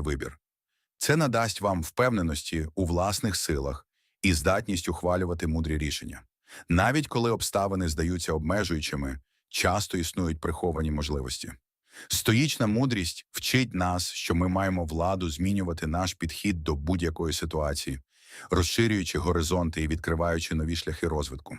вибір. Це надасть вам впевненості у власних силах і здатність ухвалювати мудрі рішення. Навіть коли обставини здаються обмежуючими, часто існують приховані можливості. Стоїчна мудрість вчить нас, що ми маємо владу змінювати наш підхід до будь-якої ситуації, розширюючи горизонти і відкриваючи нові шляхи розвитку.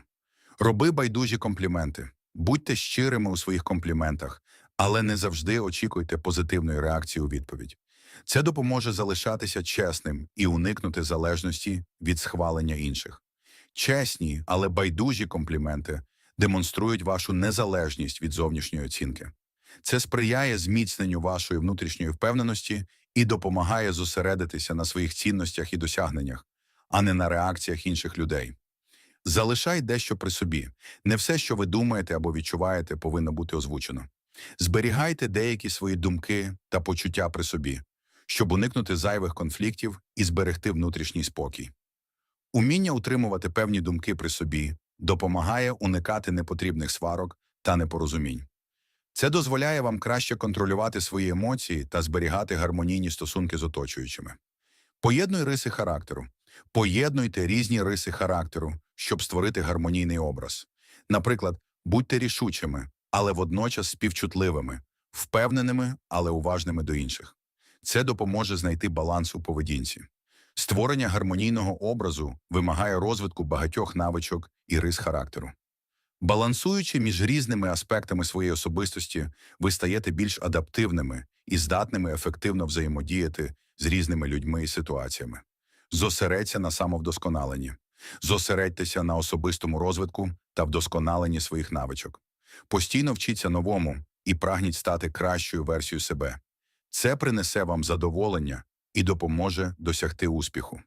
Роби байдужі компліменти, будьте щирими у своїх компліментах, але не завжди очікуйте позитивної реакції у відповідь. Це допоможе залишатися чесним і уникнути залежності від схвалення інших. Чесні, але байдужі компліменти демонструють вашу незалежність від зовнішньої оцінки. Це сприяє зміцненню вашої внутрішньої впевненості і допомагає зосередитися на своїх цінностях і досягненнях, а не на реакціях інших людей. Залишай дещо при собі. Не все, що ви думаєте або відчуваєте, повинно бути озвучено. Зберігайте деякі свої думки та почуття при собі, щоб уникнути зайвих конфліктів і зберегти внутрішній спокій. Уміння утримувати певні думки при собі допомагає уникати непотрібних сварок та непорозумінь. Це дозволяє вам краще контролювати свої емоції та зберігати гармонійні стосунки з оточуючими. Поєднуй риси характеру. Поєднуйте різні риси характеру, щоб створити гармонійний образ. Наприклад, будьте рішучими, але водночас співчутливими, впевненими, але уважними до інших. Це допоможе знайти баланс у поведінці. Створення гармонійного образу вимагає розвитку багатьох навичок і рис характеру. Балансуючи між різними аспектами своєї особистості, ви стаєте більш адаптивними і здатними ефективно взаємодіяти з різними людьми і ситуаціями. Зосередься на самовдосконаленні, зосередьтеся на особистому розвитку та вдосконаленні своїх навичок. Постійно вчіться новому і прагніть стати кращою версією себе. Це принесе вам задоволення і допоможе досягти успіху.